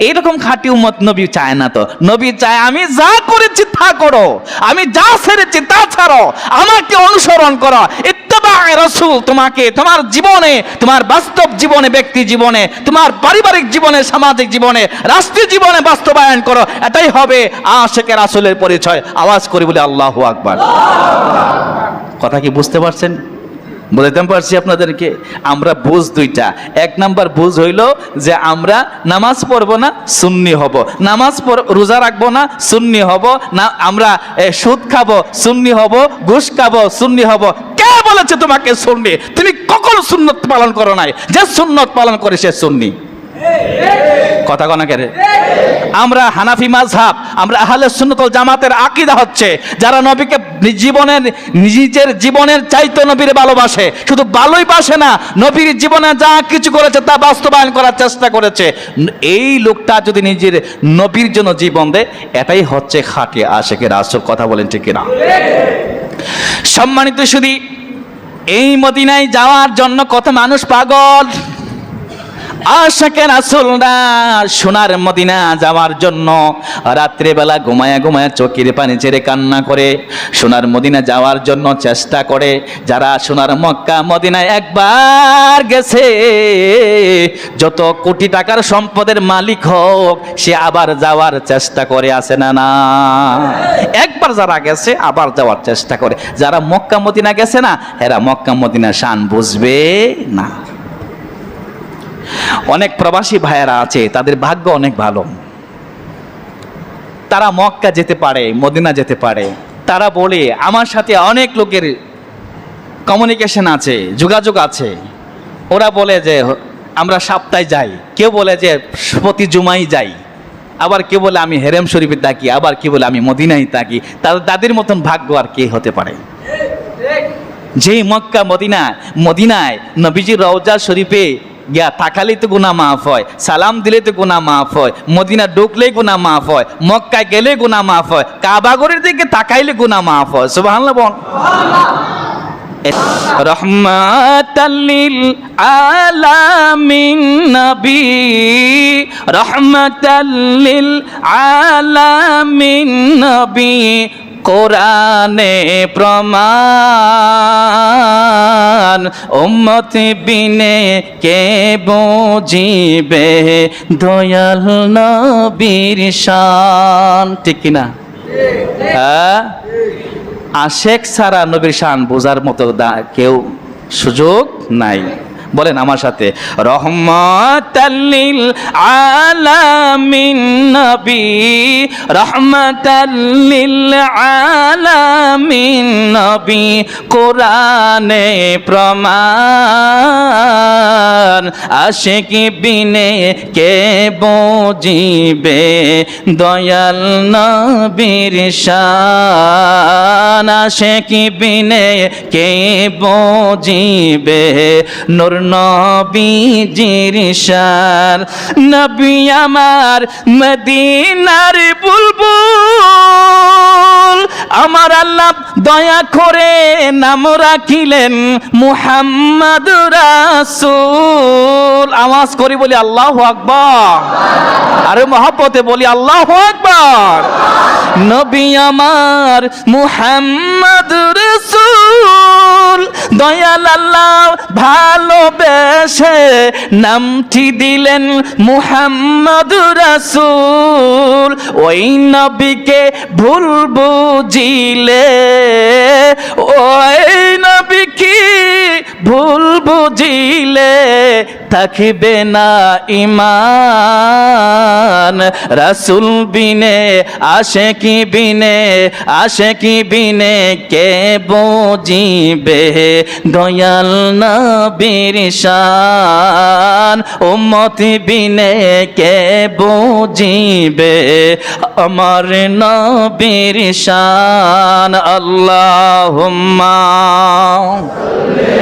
এইরকম খাঁটি উম্মত নবী চায় না তো। নবী চায় আমি যা করেছি তা করো আমি যা ছেড়েছি তা ছাড়ো আমাকে অনুসরণ করো। রাসূল তোমাকে তোমার জীবনে তোমার বাস্তব জীবনে ব্যক্তি জীবনে তোমার পারিবারিক জীবনে সামাজিক জীবনে রাষ্ট্রীয় জীবনে বাস্তবায়ন করো। এটাই হবে আশেকের রাসূলের পরিচয়। আওয়াজ করি বলে আল্লাহু আকবার। কথা কি বুঝতে পারছেন? বুঝাইতে পারছি আপনাদেরকে আমরা বুঝ দুইটা। এক নাম্বার বুঝ হইল যে আমরা নামাজ পড়ব না সুন্নি হব। নামাজ পড়- রোজা রাখব না সুন্নি হব। না আমরা সুদ খাব সুন্নি হব ঘুষ খাব সুন্নি হব। কে বলেছে তোমাকে সুন্নি? তুমি কখন সুন্নত পালন করো নাই। যে সুন্নত পালন করে সে সুন্নি। কথা কনা কে রে? আমরা হানাফি মাযহাব, আমরা আহলে সুন্নতল জামাতের আকিদা হচ্ছে, যারা নবীকে জীবনের, নিজের জীবনের চাইতে নবীর ভালোবাসে। শুধু ভালোই বাসে না, নবীর জীবনে যা কিছু করেছে তা বাস্তবায়ন করার চেষ্টা করেছে। এই লোকটা যদি নিজের নবীর জন্য জীবন দেয়, এটাই হচ্ছে খাঁটি আশেকের আসল কথা বলেন ঠিক কিনা। সম্মানিত শুধু এই মদিনায় যাওয়ার জন্য কত মানুষ পাগল? আশাকের আসলরা সোনার মদিনা যাওয়ার জন্য রাত্রেবেলা ঘুমায়া ঘুমায়া চোখের পানি ছেড়ে কান্না করে, সোনার মদিনা যাওয়ার জন্য চেষ্টা করে, যারা সোনার মক্কা মদিনায় একবার গেছে, যত কোটি টাকার সম্পদের মালিক হোক, সে আবার যাওয়ার চেষ্টা করে আসে না না? একবার যারা গেছে, আবার যাওয়ার চেষ্টা করে, যারা মক্কা মদিনা গেছে না, এরা মক্কা মদিনা শান বুঝবে না। অনেক প্রবাসী ভাইয়েরা আছে, তাদের ভাগ্য অনেক ভালো। তারা মক্কা যেতে পারে, মদিনা যেতে পারে। তারা বলে, আমার সাথে অনেক লোকের কমিউনিকেশন আছে, যোগাযোগ আছে। ওরা বলে যে, আমরা সপ্তাহে যাই। কেউ বলে যে, প্রতি জুমাই যাই। আবার কেউ বলে, আমি হেরেম শরীফে থাকি। আবার কেউ বলে, আমি মদিনায় থাকি। তাদের তাদের মতন ভাগ্য আর কে হতে পারে? যেই মক্কা, মদিনা, মদিনায় নবীজির রওজা শরীফে গিয়া তাকালেই তো গুনাহ মাফ হয়, সালাম দিলে তো গুনাহ মাফ হয়, মদিনা ঢুকলেই গুনাহ মাফ হয়, মক্কায় গেলে গুনাহ মাফ হয় কাবাগরের দিকে তাকাইলে গুনাহ মাফ হয়, সুবহানাল্লাহ বল। রহমাতাল্লিল আলামিন নবী রহমাতাল্লিল আলামিন নবী কোরআনে প্রমাণ, উম্মত বিনে কে বুঝিবে? দয়াল নবীর শান। ঠিক কিনা হ্যাঁ? আশেক ছাড়া নবীর শান বোঝার মতো কেউ সুযোগ নাই। বলেন আমার সাথে রহমতাল্লিল আলামিন নবী রহমতাল্লিল আলামিন নবী কোরআনে প্রমাণ। আশেক বিনে কে বুঝিবে? দয়াল নবীর শান আশেক বিনে কে বুঝিবে? নূর নবীজির শান। নবী আমার মদিনার বুলবুল আমার আল্লাহ দয়া করে নাম রাখিলেন মুহাম্মদ রাসূল। আওয়াজ করি বলি, আল্লাহু আকবার। আরে মহব্বতে বলি, আল্লাহু আকবার। নবী আমার মুহাম্মদ রাসূল। ভালোবেসে নামটি দিলেন মুহাম্মদ রাসুল। ওই নবীকে ভুল বুঝিলে ওই নবীকে ভুল বুঝিলে থাকবে না ইমান। রাসুল বিনে আসে কি বিনে, আসে কি বিনে, কে বুঝিবে? দয়াল নবীর শান। উম্মত বিনে কে বুঝিবে? আমার নবীর শান আল্লাহুম্মা